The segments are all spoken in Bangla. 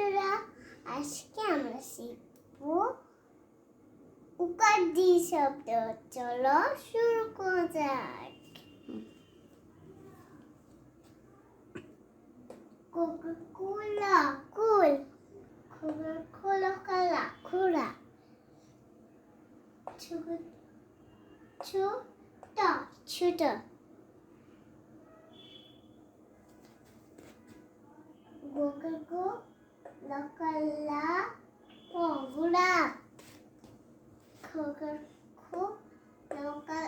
বন্ধুরা, আজকে আমরা শিখব উকাদি শব্দ। চলো শুরু করা যাক। কোকা-কোলা, কুল। কোকা-কোলা কালা খুরা ছোট ছোট লকালা পগুলা খোগর খো লকা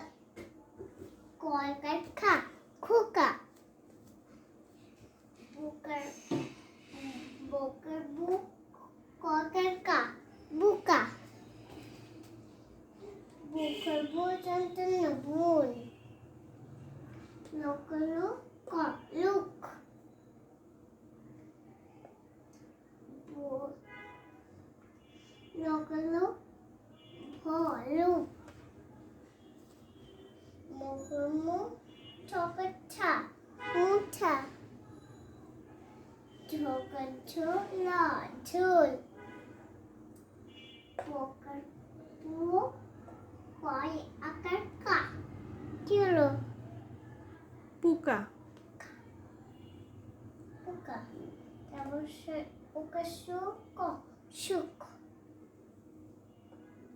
কয়কার খা খোকা বুকার বুকার বুক কয়কার কা বুকা বুকার বুজন্তন বুন লোকলো ক লুক Logalo, Holu, Mogumu, Tokata, Muta, Tokatula, Tul, Pokatu, Koi Akarka, Kilo, পোকা